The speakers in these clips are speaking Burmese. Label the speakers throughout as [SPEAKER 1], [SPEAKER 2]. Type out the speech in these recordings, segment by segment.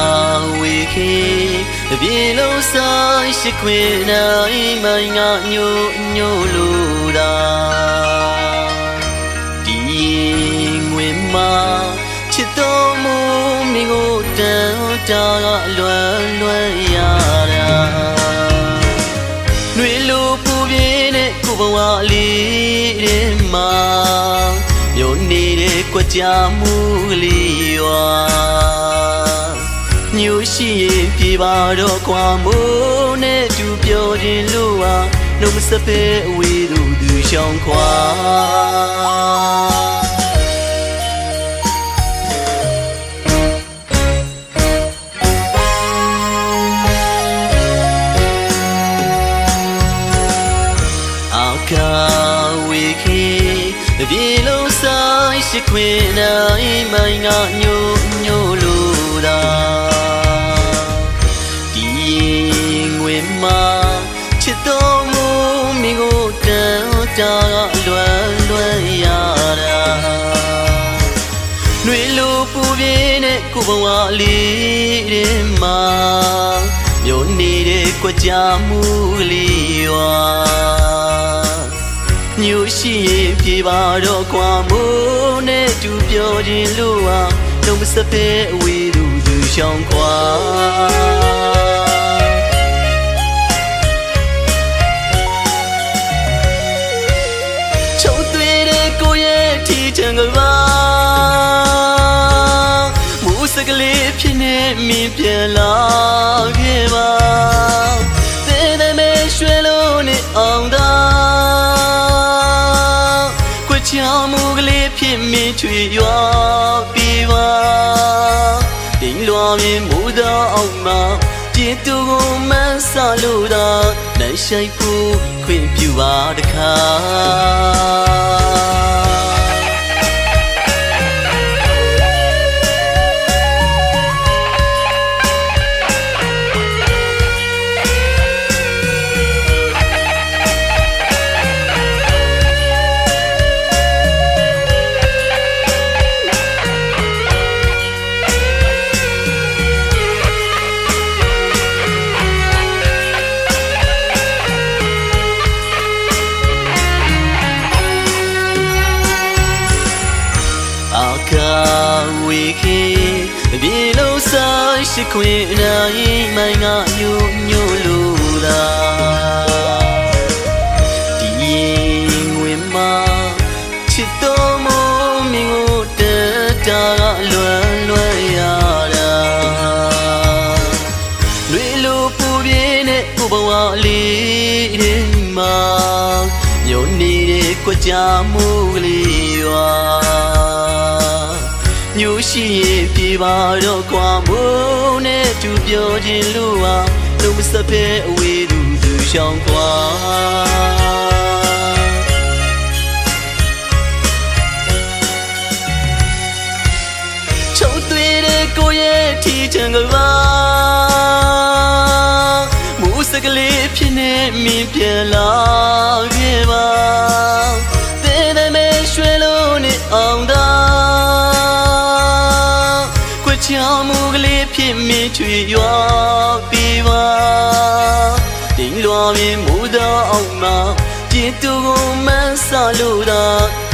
[SPEAKER 1] ကဝေခေပြေလုံးဆိုင်ရှိခွေနိုင်မိုင်းငါညိုညိုလိုတာဒီငွေမှာချစ်တော်မူမင်းကိုတန်တာကလွမ်းလွမ်းရတာနှွေလိုပူပြင်းတဲ့ကိုဘဝလေးထဲမှာမြို့နေတဲ့ကြွကြမှုလေးရွာ ညိုရှိရင်ပြေပါတော့ကွာမိုးနဲ့တူပြောခြင်းလို့ဟာနှုတ်မစပဲအဝေးသူသူရှောင်းခွာအောက်ကဝေခေပြေလုံးဆိုင်ရှိခွေနိုင်မိုင်းငါညိုညိုလိုတာ တာကလွမ်းလွမ်းရတာနှွေလိုပူပြင်းတဲ့ကိုဘဝလေးထဲမှာမြို့နေတဲ့ကြွကြမှုလေးရွာညိုရှိရင်ပြေပါတော့ကွာမိုးနဲ့တူပြောခြင်းလို့ဟာလုံးမစပဲအဝေးသူသူရှောင်းခွာ ကလေးဖြစ်နေမြင်ပြန်လာခဲ့ပါတဲ့တဲ့မဲရွှဲလို့နေအောင်သာကွချာမှုကလေးဖြစ်မင်းချွေရွာပြီးပါတင်းလွာမြင်မူသောအောင်မှာကျင်တူကိုမဆလို့သာနိုင်ဆိုင်ဖို့ခွင့်ပြုပါတခါ ပြေလုံးဆိုင်ရှိခွေနိုင်မိုင်းငါညိုညိုလိုသာဒီငွေမှာချစ်တော်မမင်းကိုတတာကလွမ်းလွမ်းရတာလွေလိုပူပြင်းတဲ့ကိုဘဝလေးထဲမှာမြို့နေတဲ့ကြွကြမှုကလေးရွာညိုရှိရင် ပြေပါတော့ကွာမိုးနဲ့တူပြောခြင်းလို့ဟာလုံးမစပဲအဝေးသူသူရှောင်းကွာချုပ်သွေးတဲ့ကိုရဲ့ထီချံကပါမူစကလေးဖြစ်နေမြင်ပြန်လာ တင်းလွာမြင်မူသောအောင်မှာကျင်တူကိုမဆလို့သာ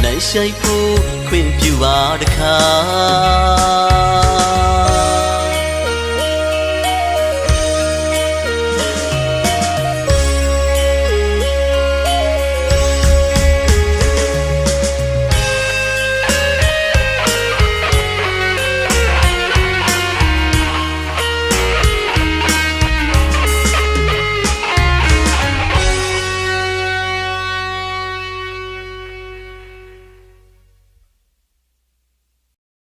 [SPEAKER 1] နိုင်ဆိုင်ဖို့ခွင့်ပြုပါတခါ